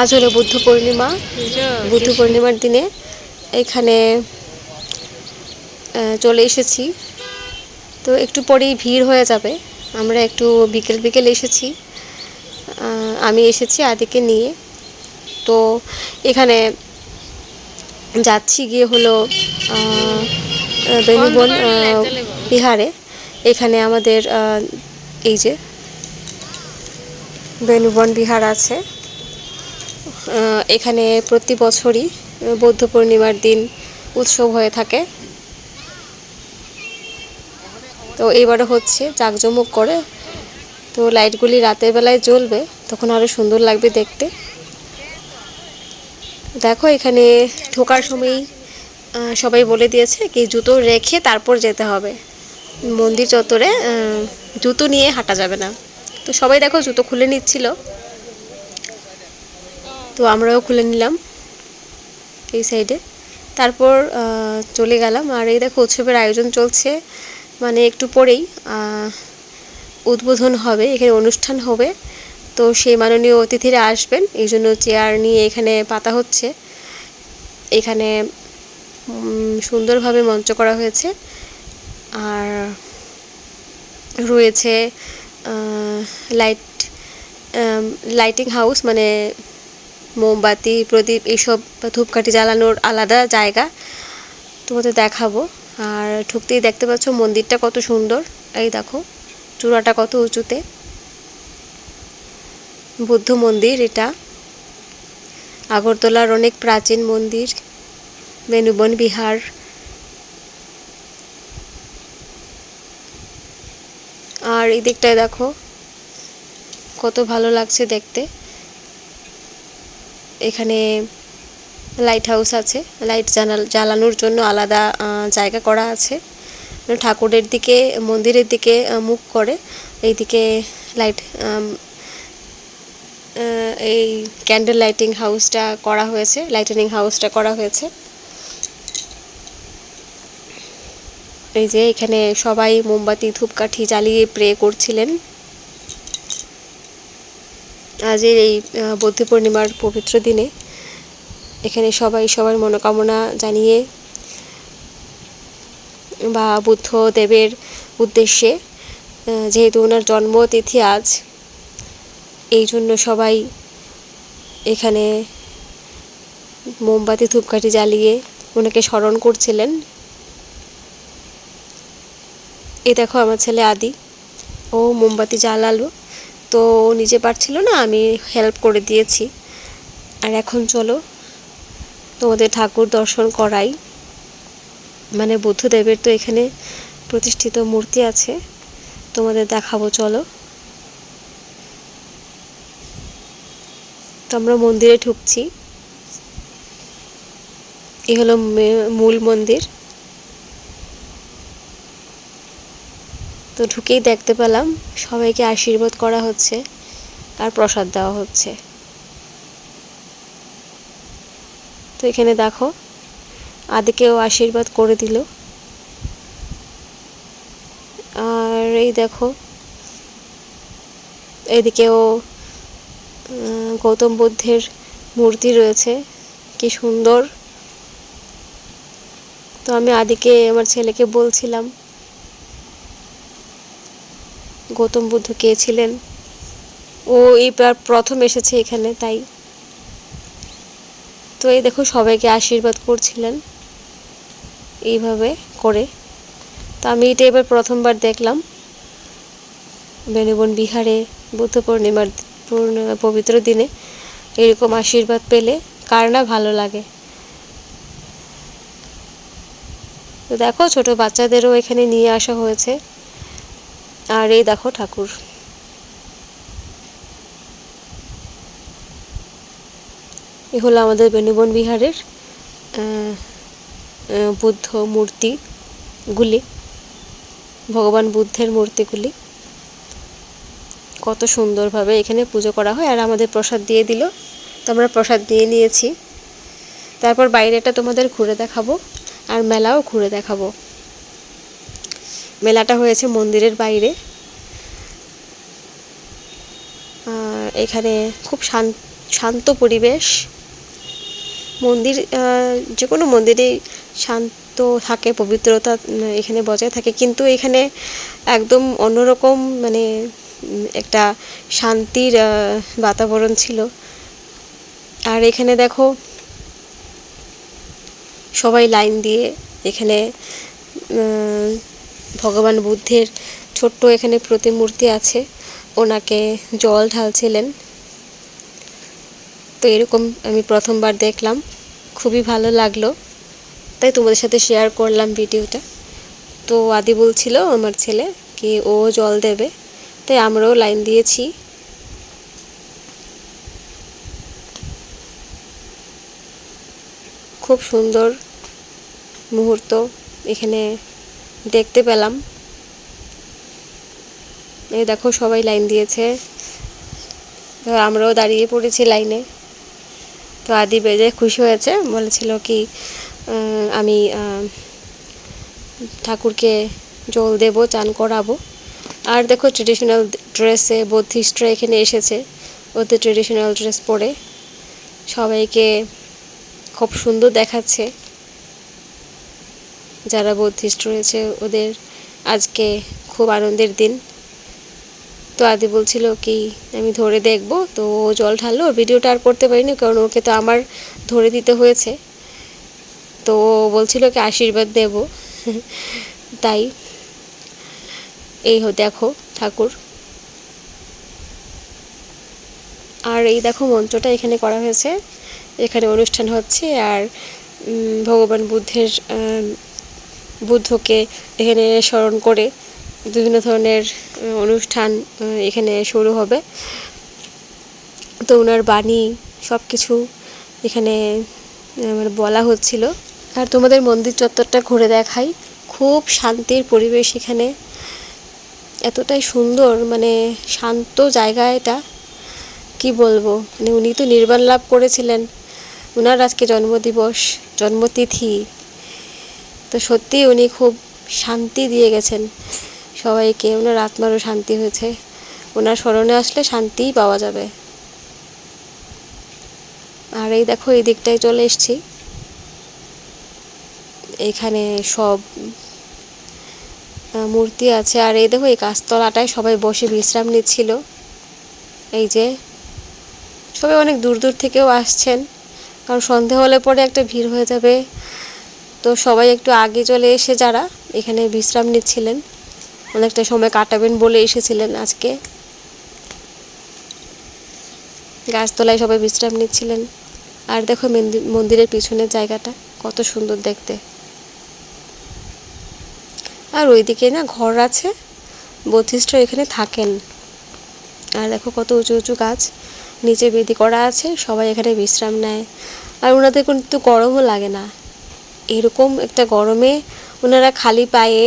আজ হলো বুদ্ধ পূর্ণিমা। বুদ্ধ পূর্ণিমার দিনে এখানে চলে এসেছি। তো একটু পরেই ভিড় হয়ে যাবে। আমরা একটু বিকেল বিকেল এসেছি। আমি এসেছি আদিকে নিয়ে। তো এখানে যাচ্ছি গিয়ে হলো বেনুবন বিহারে। এখানে আমাদের এই যে বেনুবন বিহার আছে। এখানে প্রতি বছরই বৌদ্ধ পূর্ণিমার দিন উৎসব হয়ে থাকে। তো এইবারে হচ্ছে, জাঁকজমক করে। তো লাইটগুলি রাতের বেলায় জ্বলবে, তখন আরও সুন্দর লাগবে দেখতে। দেখো, এখানে ঢোকার সময়ই সবাই বলে দিয়েছে কি, জুতো রেখে তারপর যেতে হবে। মন্দির চত্বরে জুতো নিয়ে হাঁটা যাবে না। তো সবাই দেখো, জুতো খুলে নিচ্ছিল। তো আমরাও খুলে নিলাম এই সাইডে। তারপর চলে গেলাম। আর এই দেখো, উৎসবের আয়োজন চলছে মানে একটু পরেই উদ্বোধন হবে, এখানে অনুষ্ঠান হবে। তো সেই মাননীয় অতিথিরা আসবেন, এই জন্য চেয়ার নিয়ে এখানে পাতা হচ্ছে। এখানে সুন্দরভাবে মঞ্চ করা হয়েছে। আর রয়েছে লাইট লাইটিং হাউস মানে মোমবাতি, প্রদীপ এইসব ধূপকাঠি জ্বালানোর আলাদা জায়গা। তোমাদের দেখাবো। আর ঢুকতেই দেখতে পাচ্ছ মন্দিরটা কত সুন্দর। এই দেখো, চূড়াটা কত উঁচুতে। বুদ্ধ মন্দির এটা। আগরতলার অনেক প্রাচীন মন্দির বেনুবন বিহার। আর এই দিকটায় দেখো, কত ভালো লাগছে দেখতে। এখানে লাইট হাউস আছে। লাইট জানাল, জ্বালানোর জন্য আলাদা জায়গা করা আছে। ঠাকুরের দিকে, মন্দিরের দিকে মুখ করে। এইদিকে লাইট এই ক্যান্ডেল লাইটিং হাউসটা করা হয়েছে। লাইটেনিং হাউসটা করা হয়েছে। এই যে এখানে সবাই মোমবাতি, ধূপকাঠি জ্বালিয়ে প্রে করছিলেন। আজের এই বৌদ্ধ পূর্ণিমার পবিত্র দিনে এখানে সবাই সবার মনোকামনা জানিয়ে বা বুদ্ধ দেবের উদ্দেশ্যে যেহেতু ওনার জন্মতিথি আজ, এই জন্য সবাই এখানে মোমবাতি, ধূপকাঠি জ্বালিয়ে ওনাকে স্মরণ করছিলেন। এ দেখো আমার ছেলে আদি, ও মোমবাতি জ্বালালো। তো নিজে পারছিল না, আমি হেল্প করে দিয়েছি। আর এখন চলো, তোমাদের ঠাকুর দর্শন করাই। মানে বুদ্ধদেবের তো এখানে প্রতিষ্ঠিত মূর্তি আছে, তোমাদের দেখাবো, চলো। তো আমরা মন্দিরে ঢুকছি। এই হলো মূল মন্দির। তো ঢুকেই দেখতে পেলাম সবাইকে আশীর্বাদ করা হচ্ছে, আর প্রসাদ দেওয়া হচ্ছে। তো এখানে দেখো, আদিকেও আশীর্বাদ করে দিল। আর এই দেখো, এদিকেও গৌতম বুদ্ধের মূর্তি রয়েছে, কি সুন্দর। তো আমি আদিকে, আমার ছেলেকে বলছিলাম গৌতম বুদ্ধ কে ছিলেন? ও এইবার প্রথম এসেছে এখানে, তাই। তো এই দেখো, সবাইকে আশীর্বাদ করছিলেন এইভাবে করে। তো আমি এটা এবার প্রথমবার দেখলাম। বেনুবন বিহারে বুদ্ধ পূর্ণিমার, পূর্ণিমা, পবিত্র দিনে এরকম আশীর্বাদ পেলে কার না ভালো লাগে। তো দেখো, ছোট বাচ্চাদেরও এখানে নিয়ে আসা হয়েছে। আর এই দেখো ঠাকুর। এ হলো আমাদের বেনুবন বিহারের বুদ্ধ মূর্তিগুলি ভগবান বুদ্ধের মূর্তিগুলি কত সুন্দরভাবে এখানে পুজো করা হয় আর আমাদের প্রসাদ দিয়ে দিল। তো আমরা প্রসাদ দিয়ে নিয়েছি। তারপর বাইরেটা তোমাদের ঘুরে দেখাবো আর মেলাও ঘুরে দেখাবো। মেলাটা হয়েছে মন্দিরের বাইরে। এখানে খুব শান্ত পরিবেশ। মন্দির যে কোনো মন্দিরেই শান্ত থাকে, পবিত্রতা এখানে বজায় থাকে। কিন্তু এখানে একদম অন্যরকম মানে একটা শান্তির বাতাবরণ ছিল। আর এখানে দেখো, সবাই লাইন দিয়ে এখানে ভগবান বুদ্ধের ছোট্ট এখানে প্রতিমূর্তি আছে। ওনাকে জল ঢালছিলেন। তো এরকম আমি প্রথমবার দেখলাম। খুবই ভালো লাগল। তাই তোমাদের সাথে শেয়ার করলাম ভিডিওটা। তো আদি বলছিল আমার ছেলে কি ও জল দেবে। তাই আমরাও লাইন দিয়েছি। খুব সুন্দর মুহূর্ত এখানে দেখতে পেলাম। এই দেখো সবাই লাইন দিয়েছে। আমরাও দাঁড়িয়ে পড়েছি লাইনে। তো আদি বেজে খুশি হয়েছে, বলেছিল কি আমি ঠাকুরকে জল দেব, চান করাবো। আর দেখো ট্রেডিশনাল ড্রেসে বৌদ্ধিস্টরা এখানে এসেছে। ওদের ট্রেডিশনাল ড্রেস পরে। সবাইকে খুব সুন্দর দেখাচ্ছে। যারা বৌদ্ধিস্ট রয়েছে, ওদের আজকে খুব আনন্দের দিন। তো আদি বলছিল কি, আমি ধরে দেখব। তো ও জল ঢাললো। ভিডিওটা আর করতে পারিনি, কারণ ওকে তো আমার ধরে দিতে হয়েছে। তো ও বলছিল কি, আশীর্বাদ দেব। তাই এই হো, দেখো ঠাকুর। আর এই দেখো মঞ্চটা এখানে করা হয়েছে। এখানে অনুষ্ঠান হচ্ছে আর ভগবান বুদ্ধের বুদ্ধকে এখানে স্মরণ করে বিভিন্ন ধরনের অনুষ্ঠান এখানে শুরু হবে। তো ওনার বাণী সব কিছু এখানে মানে বলা হচ্ছিল। আর তোমাদের মন্দির চত্বরটা ঘুরে দেখাই। খুব শান্তির পরিবেশ এখানে। এতটাই সুন্দর মানে শান্ত জায়গা এটা। কি বলব? মানে উনি তো নির্বাণ লাভ করেছিলেন। ওনার আজকে জন্মদিবস, জন্মতিথি। তো সত্যি উনি খুব শান্তি দিয়ে গেছেন সবাইকে। ওনার আত্মারও শান্তি হয়েছে। ওনার স্মরণে আসলে শান্তিই পাওয়া যাবে। আর এই দেখো, এই দিকটায় চলে এসছি। এখানে সব মূর্তি আছে। আর এই দেখো, এই গাছতলাটায় সবাই বসে বিশ্রাম নিচ্ছিল। এই যে, সবাই অনেক দূর দূর থেকেও আসছেন। কারণ সন্ধে হলে পরে একটা ভিড় হয়ে যাবে। তো সবাই একটু আগে চলে এসে যারা এখানে বিশ্রাম নিচ্ছিলেন, অনেকটা সময় কাটাবেন বলে এসেছিলেন আজকে। গাছতলায় সবাই বিশ্রাম নিচ্ছিলেন। আর দেখো মন্দির- মন্দিরের পিছনের জায়গাটা, কত সুন্দর দেখতে। আর ওইদিকে না ঘর আছে বৌদ্ধিস্টরা এখানে থাকেন। আর দেখো কত উঁচু উঁচু গাছ, নিচে বেদি করা আছে, সবাই এখানে বিশ্রাম নেয়। আর ওনাদের কিন্তু গরমও লাগে না। এরকম একটা গরমে ওনারা খালি পায়ে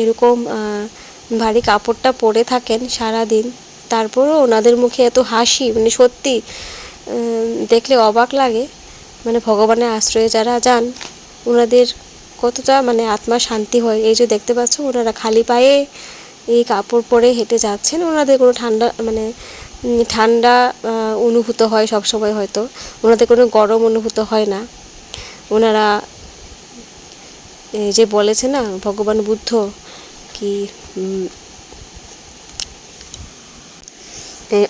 এরকম ভারী কাপড়টা পরে থাকেন সারা দিন তারপরও ওনাদের মুখে এত হাসি মানে সত্যি দেখলে অবাক লাগে। মানে ভগবানের আশ্রয়ে যারা যান, ওনাদের কতটা মানে আত্মা শান্তি হয়। এই যে দেখতে পাচ্ছ, ওনারা খালি পায়ে এই কাপড় পরে হেঁটে যাচ্ছেন। ওনাদের কোনো ঠান্ডা মানে ঠান্ডা অনুভূত হয় সব সময় হয়তো। ওনাদের কোনো গরম অনুভূত হয় না। ওনারা যে বলেছে না, ভগবান বুদ্ধ, কি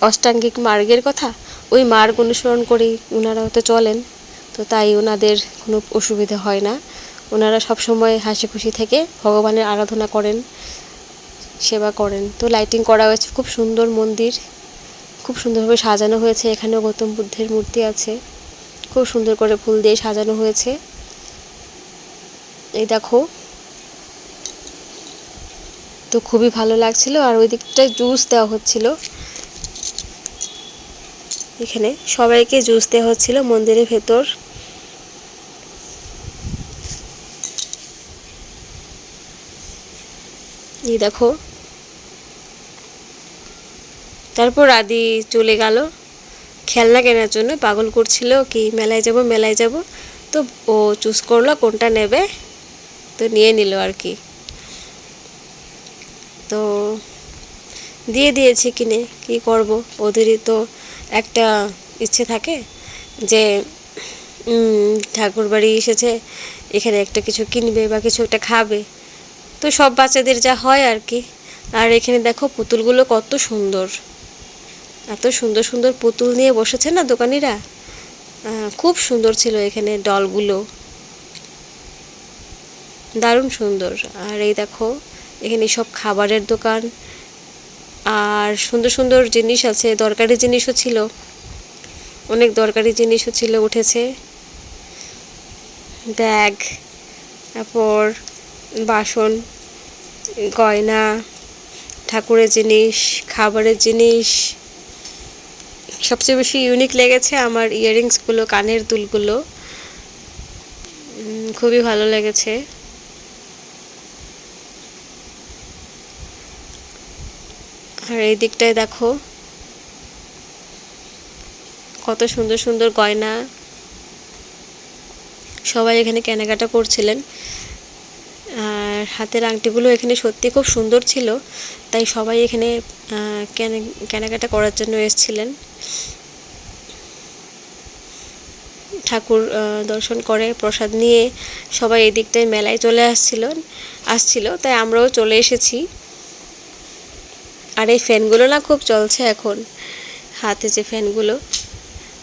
অষ্টাঙ্গিক মার্গের কথা, ওই মার্গ অনুসরণ করেই ওনারা হয়তো চলেন। তো তাই ওনাদের কোনো অসুবিধা হয় না। ওনারা সবসময় হাসি খুশি থেকে ভগবানের আরাধনা করেন, সেবা করেন। তো লাইটিং করা হয়েছে, খুব সুন্দর মন্দির। খুব সুন্দরভাবে সাজানো হয়েছে। এখানেও গৌতম বুদ্ধের মূর্তি আছে। খুব সুন্দর করে ফুল দিয়ে সাজানো হয়েছে। এই দেখো। তো খুবই ভালো লাগছিল আর ওই দিকটায় জুস দেওয়া হচ্ছিল। এখানে সবাইকে জুস দেওয়া হচ্ছিল মন্দিরের ভেতর। এই দেখো। তারপর আদি চলে গেল। খেলনা কেনার জন্য পাগল করছিল কি মেলায় যাব মেলায় যাব। তো ও চুজ করল কোনটা নেবে, তো নিয়ে নিল আর কি। তো দিয়ে দিয়েছি কিনে, কি করব? ওদেরই তো একটা ইচ্ছে থাকে যে ঠাকুর বাড়ি এসেছে, এখানে একটা কিছু কিনবে বা কিছু একটা খাবে। তো সব বাচ্চাদের যা হয় আর কি। আর এখানে দেখো পুতুলগুলো কত সুন্দর। এত সুন্দর সুন্দর পুতুল নিয়ে বসেছে না দোকানিরা? খুব সুন্দর ছিল এখানে ডলগুলো। দারুণ সুন্দর। আর এই দেখো, এখানে সব খাবারের দোকান। আর সুন্দর সুন্দর জিনিস আছে, দরকারি জিনিসও ছিল। অনেক দরকারি জিনিসও ছিল, উঠেছে। ব্যাগ, তারপর বাসন, গয়না, ঠাকুরের জিনিস, খাবারের জিনিস। সবচেয়ে বেশি ইউনিক লেগেছে আমার ইয়াররিংসগুলো কানের দুলগুলো। খুবই ভালো লেগেছে। আর এই দিকটায় দেখো। কত সুন্দর সুন্দর গয়না। সবাই এখানে কেনাকাটা করছিলেন। আর হাতের আংটিগুলো এখানে সত্যি খুব সুন্দর ছিল। তাই সবাই এখানে কেনাকাটা করার জন্য এসেছিলেন। ঠাকুর দর্শন করে, প্রসাদ নিয়ে সবাই এদিকটায় মেলায় চলে আসছিল আসছিল। তাই আমরাও চলে এসেছি। আর এই ফ্যানগুলো না খুব চলছে এখন। হাতে যে ফ্যানগুলো,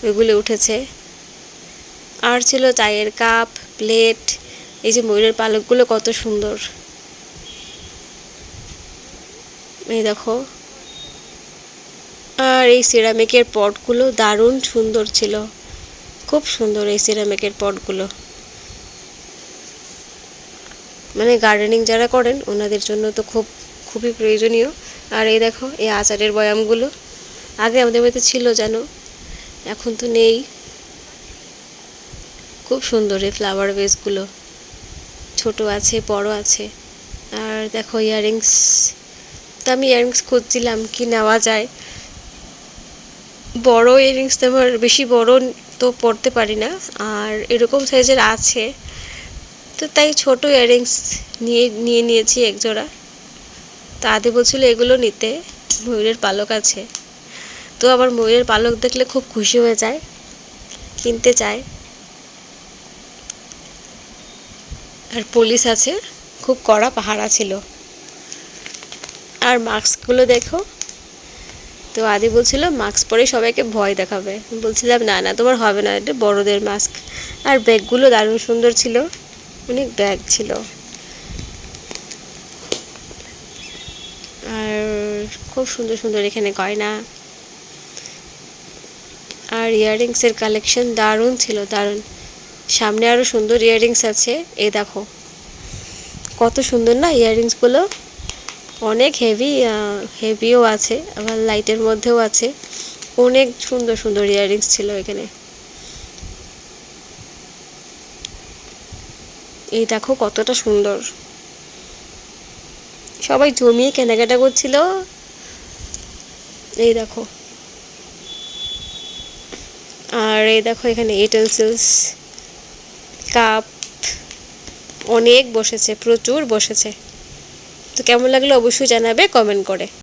ওইগুলো উঠেছে। আর ছিল চায়ের কাপ, প্লেট এই যে ময়ূরের পালকগুলো কত সুন্দর। এই দেখো। আর এই সিরামিকের পটগুলো দারুণ সুন্দর ছিল। খুব সুন্দর এই সিরামিকের পটগুলো। মানে গার্ডেনিং যারা করেন, ওনাদের জন্য তো খুব, খুবই প্রয়োজনীয়। আর এই দেখো, এই আচারের বয়ামগুলো। আগে আমাদের বাড়িতে ছিল যেন, এখন তো নেই। খুব সুন্দর এই ফ্লাওয়ার ভেসগুলো ছোট আছে, বড় আছে। আর দেখো ইয়াররিংস তো আমি ইয়াররিংস খুঁজছিলাম কি নেওয়া যায়। বড় ইয়াররিংস তো আমার বেশি বড় তো পরতে পারি না, আর এরকম সাইজের আছে। তো তাই ছোট ইয়াররিংস নিয়ে নিয়ে নিয়েছি এক জোড়া তা আদি বলছিল, এগুলো নিতে, ময়ূরের পালক আছে। তো আবার ময়ূরের পালক দেখলে খুব খুশি হয়ে যায়, কিনতে চায়। আর পুলিশ আছে, খুব কড়া পাহারা ছিল। আর মাস্কগুলো দেখো। তো আদি বলছিল, মাস্ক পরে সবাইকে ভয় দেখাবে। বলছিলাম, না না, তোমার হবে না, এটা বড়দের মাস্ক। আর ব্যাগগুলো দারুণ সুন্দর ছিল, অনেক ব্যাগ ছিল। আর খুব সুন্দর সুন্দর এখানে গয়না। আর ইয়াররিংসের কালেকশন দারুণ ছিল, দারুণ। সামনে আরও সুন্দর ইয়াররিংস আছে। এ দেখো, কত সুন্দর না ইয়াররিংসগুলো অনেক হেভি হেভিও আছে, আবার লাইটের মধ্যেও আছে। অনেক সুন্দর সুন্দর ইয়াররিংস ছিল এখানে। এই দেখো কতটা সুন্দর। সবাই জমিয়ে কেনাকাটা করছিল। এই দেখো। আর এই দেখো এখানে ইউটেন্সিলস কাপ অনেক বসেছে প্রচুর বসেছে। তো কেমন লাগল অবশ্যই জানাবে কমেন্ট করে।